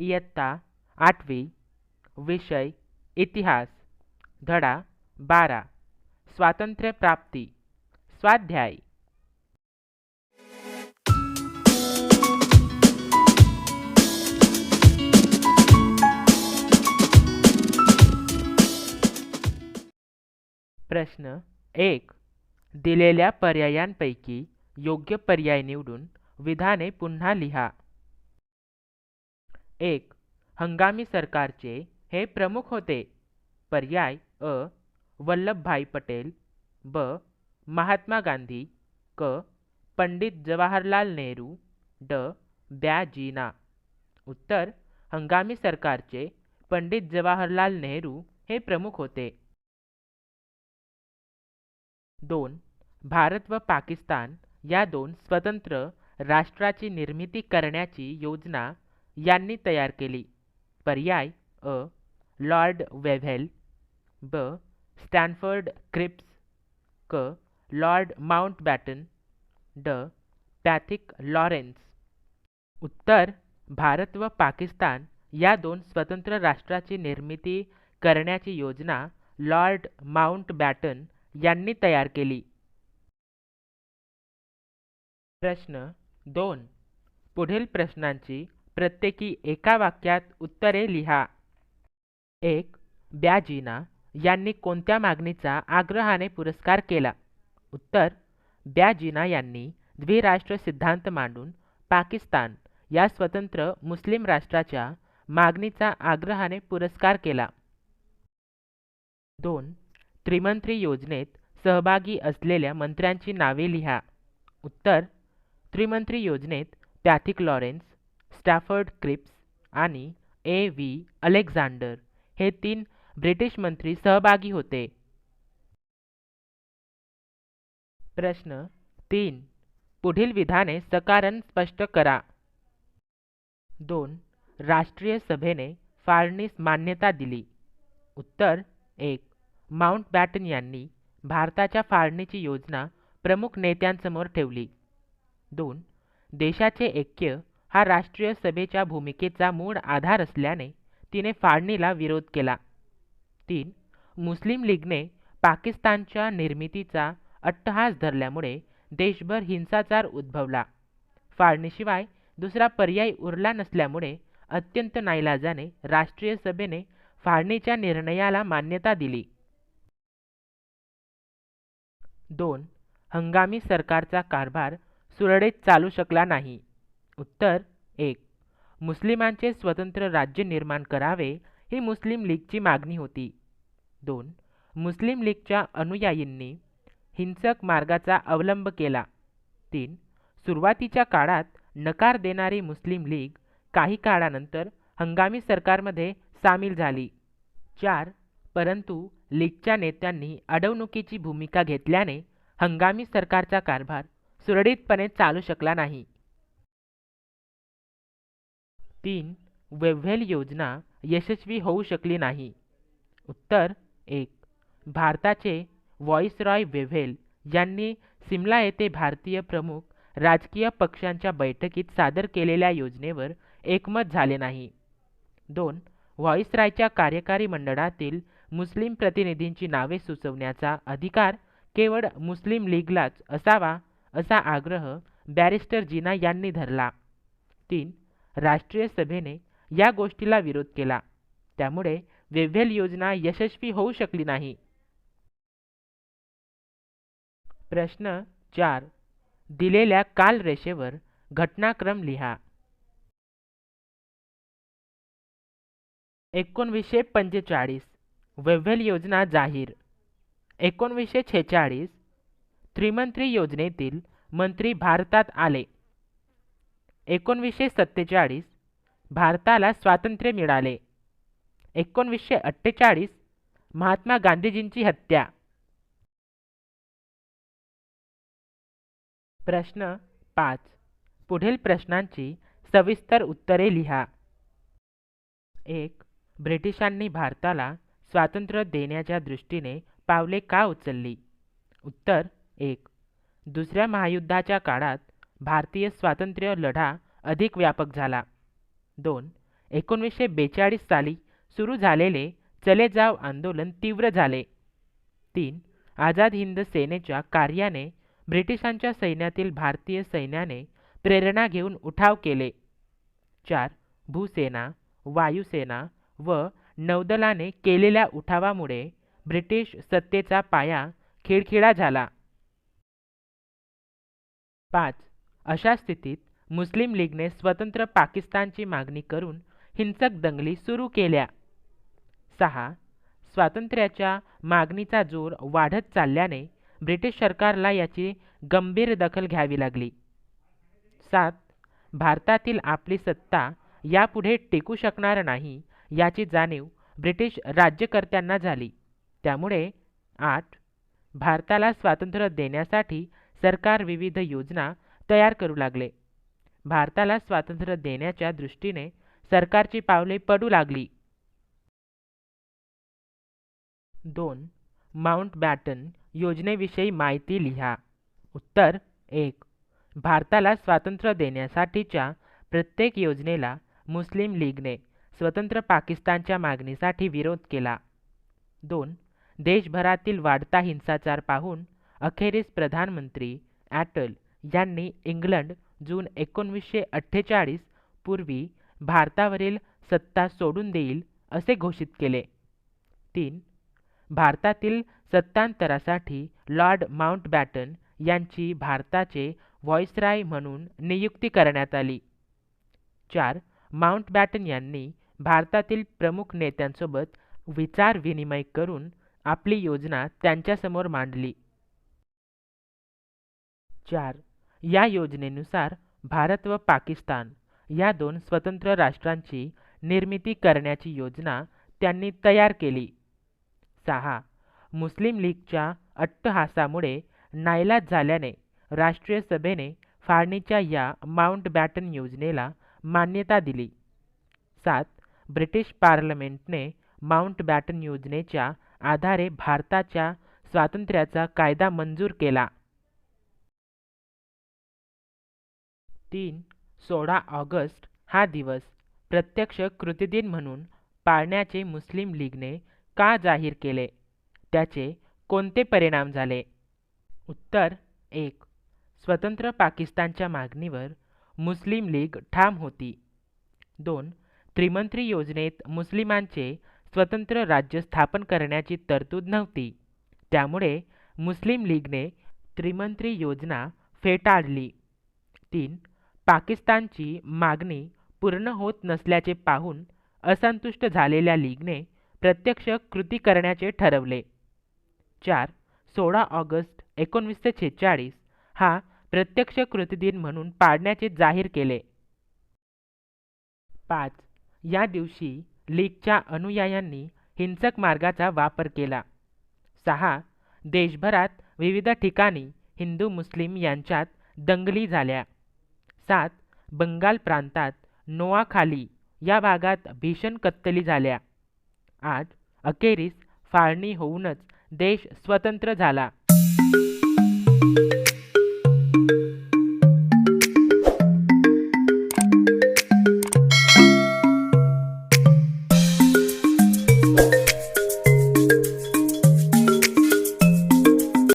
इयत्ता आठवी विषय इतिहास धडा बारा स्वातंत्र्यप्राप्ती स्वाध्याय. प्रश्न एक. दिलेल्या पर्यायांपैकी योग्य पर्याय निवडून विधाने पुन्हा लिहा. एक हंगामी सरकारचे हे प्रमुख होते. पर्याय अ वल्लभभाई पटेल ब महात्मा गांधी क पंडित जवाहरलाल नेहरू ड ब्या जीना उत्तर हंगामी सरकारचे पंडित जवाहरलाल नेहरू हे प्रमुख होते. दोन भारत व पाकिस्तान या दोन स्वतंत्र राष्ट्राची निर्मिती करण्याची योजना यांनी तयार केली. पर्याय अ. लॉर्ड वेव्हेल ब. स्टॅनफर्ड क्रिप्स क. लॉर्ड माउंटबॅटन ड. Pethick Lawrence. उत्तर भारत व पाकिस्तान या दोन स्वतंत्र राष्ट्राची निर्मिती करण्याची योजना लॉर्ड माउंटबॅटन यांनी तयार केली. प्रश्न दोन. पुढील प्रश्नांची प्रत्येकी एका वाक्यात उत्तरे लिहा. एक ब्याजीना यांनी कोणत्या मागणीचा आग्रहाने पुरस्कार केला? उत्तर ब्याजीना यांनी द्विराष्ट्र सिद्धांत मांडून पाकिस्तान या स्वतंत्र मुस्लिम राष्ट्राच्या मागणीचा आग्रहाने पुरस्कार केला. दोन त्रिमंत्री योजनेत सहभागी असलेल्या मंत्र्यांची नावे लिहा. उत्तर त्रिमंत्री योजनेत पॅथिक लॉरेन्स स्टॅफर्ड क्रिप्स आणि ए व्ही अलेक्झांडर हे तीन ब्रिटिश मंत्री सहभागी होते. प्रश्न तीन. पुढील विधाने सकारण स्पष्ट करा. दोन. राष्ट्रीय सभेने फाळणीस मान्यता दिली. उत्तर एक. माउंटबॅटन यांनी भारताच्या फाळणीची योजना प्रमुख नेत्यांसमोर ठेवली. दोन. देशाचे ऐक्य हा राष्ट्रीय सभेच्या भूमिकेचा मूळ आधार असल्याने तिने फाळणीला विरोध केला. तीन मुस्लिम लीगने पाकिस्तानच्या निर्मितीचा अट्टहास धरल्यामुळे देशभर हिंसाचार उद्भवला. फाळणीशिवाय दुसरा पर्याय उरला नसल्यामुळे अत्यंत नाईलाजाने राष्ट्रीय सभेने फाळणीच्या निर्णयाला मान्यता दिली. दोन हंगामी सरकारचा कारभार सुरळीत चालू शकला नाही. उत्तर एक. मुस्लिमांचे स्वतंत्र राज्य निर्माण करावे ही मुस्लिम लीगची मागणी होती. दोन. मुस्लिम लीगच्या अनुयायींनी हिंसक मार्गाचा अवलंब केला. तीन. सुरुवातीच्या काळात नकार देणारी मुस्लिम लीग काही काळानंतर हंगामी सरकारमध्ये सामील झाली. चार. परंतु लीगच्या नेत्यांनी अडवणुकीची भूमिका घेतल्याने हंगामी सरकारचा कारभार सुरळीतपणे चालू शकला नाही. तीन वेव्हेल योजना यशस्वी होऊ शकली नाही. उत्तर एक भारताचे व्हॉइसरॉय वेव्हेल यांनी सिमला येथे भारतीय प्रमुख राजकीय पक्षांच्या बैठकीत सादर केलेल्या योजनेवर एकमत झाले नाही. दोन व्हॉइसरॉयच्या कार्यकारी मंडळातील मुस्लिम प्रतिनिधींची नावे सुचवण्याचा अधिकार केवळ मुस्लिम लीगलाच असावा असा आग्रह बॅरिस्टर जिना यांनी धरला. तीन राष्ट्रीय सभेने या गोष्टीला विरोध केला. त्यामुळे वेव्हेल योजना यशस्वी होऊ शकली नाही. प्रश्न चार. दिलेल्या कालरेषेवर घटनाक्रम लिहा. एकोणवीसशे पंचेचाळीस. वेव्हेल योजना जाहीर. एकोणवीसशे छेचाळीस. त्रिमंत्री योजनेतील मंत्री भारतात आले. एकोणवीसशे सत्तेचाळीस भारताला स्वातंत्र्य मिळाले. एकोणवीसशे अठ्ठेचाळीस महात्मा गांधीजींची हत्या. प्रश्न पाच. पुढील प्रश्नांची सविस्तर उत्तरे लिहा. एक. ब्रिटिशांनी भारताला स्वातंत्र्य देण्याच्या दृष्टीने पावले का उचलली? उत्तर एक. दुसऱ्या महायुद्धाच्या काळात भारतीय स्वातंत्र्य लढा अधिक व्यापक झाला. दोन एकोणीसशे बेचाळीस साली सुरू झालेले चले जाव आंदोलन तीव्र झाले. तीन आझाद हिंद सेनेच्या कार्याने ब्रिटिशांच्या सैन्यातील भारतीय सैन्याने प्रेरणा घेऊन उठाव केले. चार भूसेना वायुसेना व नौदलाने केलेल्या उठावामुळे ब्रिटिश सत्तेचा पाया खिळखिळा झाला. पाच अशा स्थितीत मुस्लिम लीगने स्वतंत्र पाकिस्तानची मागणी करून हिंसक दंगली सुरू केल्या. सहा स्वातंत्र्याच्या मागणीचा जोर वाढत चालल्याने ब्रिटिश सरकारला याची गंभीर दखल घ्यावी लागली. सात भारतातील आपली सत्ता यापुढे टिकू शकणार नाही याची जाणीव ब्रिटिश राज्यकर्त्यांना झाली. त्यामुळे आठ भारताला स्वातंत्र्य देण्यासाठी सरकार विविध योजना तयार करू लागले. भारताला स्वातंत्र्य देण्याच्या दृष्टीने सरकारची पावले पडू लागली. दोन माउंट बॅटन योजनेविषयी माहिती लिहा. उत्तर एक. भारताला स्वातंत्र्य देण्यासाठीच्या प्रत्येक योजनेला मुस्लिम लीगने स्वतंत्र पाकिस्तानच्या मागणीसाठी विरोध केला. दोन. देशभरातील वाढता हिंसाचार पाहून अखेरीस प्रधानमंत्री ॲटल यांनी इंग्लंड जून एकोणवीसशे अठ्ठेचाळीस पूर्वी भारतावरील सत्ता सोडून देईल असे घोषित केले. तीन भारतातील सत्तांतरासाठी लॉर्ड माउंटबॅटन यांची भारताचे व्हॉइसराय म्हणून नियुक्ती करण्यात आली. चार माउंटबॅटन यांनी भारतातील प्रमुख नेत्यांसोबत विचारविनिमय करून आपली योजना त्यांच्यासमोर मांडली. चार या योजनेनुसार भारत व पाकिस्तान या दोन स्वतंत्र राष्ट्रांची निर्मिती करण्याची योजना त्यांनी तयार केली. सहा. मुस्लिम लीगच्या अट्टहासामुळे नाईलाज झाल्याने राष्ट्रीय सभेने फाळणीच्या या माउंटबॅटन योजनेला मान्यता दिली. सात. ब्रिटिश पार्लमेंटने माउंटबॅटन योजनेच्या आधारे भारताच्या स्वातंत्र्याचा कायदा मंजूर केला. तीन सोळा ऑगस्ट हा दिवस प्रत्यक्ष कृतिदिन म्हणून पाळण्याचे मुस्लिम लीगने का जाहीर केले? त्याचे कोणते परिणाम झाले? उत्तर एक. स्वतंत्र पाकिस्तानच्या मागणीवर मुस्लिम लीग ठाम होती. दोन. त्रिमंत्री योजनेत मुस्लिमांचे स्वतंत्र राज्य स्थापन करण्याची तरतूद नव्हती. त्यामुळे मुस्लिम लीगने त्रिमंत्री योजना फेटाळली. तीन. पाकिस्तानची मागणी पूर्ण होत नसल्याचे पाहून असंतुष्ट झालेल्या लीगने प्रत्यक्ष कृती करण्याचे ठरवले. चार सोळा ऑगस्ट एकोणवीसशे छेचाळीस हा प्रत्यक्ष कृतीदिन म्हणून पाडण्याचे जाहीर केले. पाच या दिवशी लीगच्या अनुयायांनी हिंसक मार्गाचा वापर केला. सहा देशभरात विविध ठिकाणी हिंदू मुस्लिम यांच्यात दंगली झाल्या. सात बंगाल प्रांतात नोआखाली या भागात भीषण कत्तली झाल्या. आठ अखेरीस फाळणी होऊनच देश स्वतंत्र झाला.